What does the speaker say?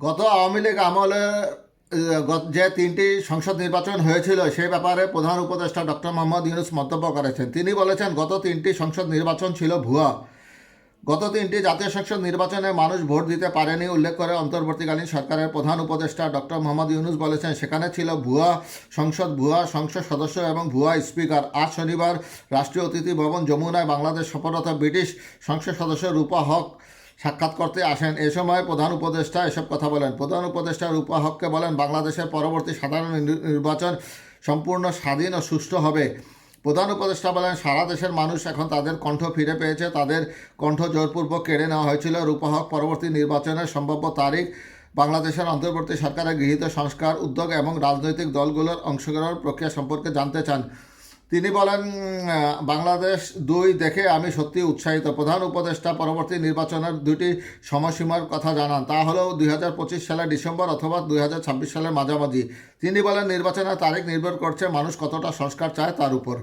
গত আওয়ামী লীগ আমলে যে তিনটি সংসদ নির্বাচন হয়েছিল, সেই ব্যাপারে প্রধান উপদেষ্টা ডক্টর মোহাম্মদ ইউনুস মন্তব্য করেছেন। তিনি বলেছেন, গত তিনটি সংসদ নির্বাচন ছিল ভুয়া। গত তিনটি জাতীয় সংসদ নির্বাচনে মানুষ ভোট দিতে পারেনি, উল্লেখ করে অন্তর্বর্তীকালীন সরকারের প্রধান উপদেষ্টা ডক্টর মোহাম্মদ ইউনুস বলেছেন, সেখানে ছিল ভুয়া সংসদ ভুয়া সংসদ সদস্য এবং ভুয়া স্পিকার। আজ শনিবার রাষ্ট্রীয় অতিথি ভবন যমুনায় বাংলাদেশ সফররত ব্রিটিশ সংসদ সদস্য রূপা হক সাক্ষাৎ করতে আসেন। এ সময় প্রধান উপদেষ্টা এসব কথা বলেন। প্রধান উপদেষ্টা রূপা হককে বলেন, বাংলাদেশের পরবর্তী সাধারণ নির্বাচন সম্পূর্ণ স্বাধীন ও সুষ্ঠু হবে। প্রধান উপদেষ্টা বলেন, সারা দেশের মানুষ এখন তাদের কণ্ঠ ফিরে পেয়েছে। তাদের কণ্ঠ জোরপূর্বক কেড়ে নেওয়া হয়েছিল। রূপা হক পরবর্তী নির্বাচনের সম্ভাব্য তারিখ বাংলাদেশের অন্তর্বর্তী সরকারের গৃহীত সংস্কার উদ্যোগ এবং রাজনৈতিক দলগুলোর অংশগ্রহণ প্রক্রিয়া সম্পর্কে জানতে চান। তিনি বলেন বাংলাদেশ দুই দেখে আমি সত্যি উৎসাহিত। প্রধান উপদেষ্টা পরবর্তী নির্বাচনের দুটি সময়সীমার কথা জানান। তা হলো দুই সালের ডিসেম্বর অথবা দুই হাজার ছাব্বিশ সালের মাঝামাঝি। তিনি বলেন, নির্বাচনের তারিখ নির্ভর করছে মানুষ কতটা সংস্কার চায় তার উপর।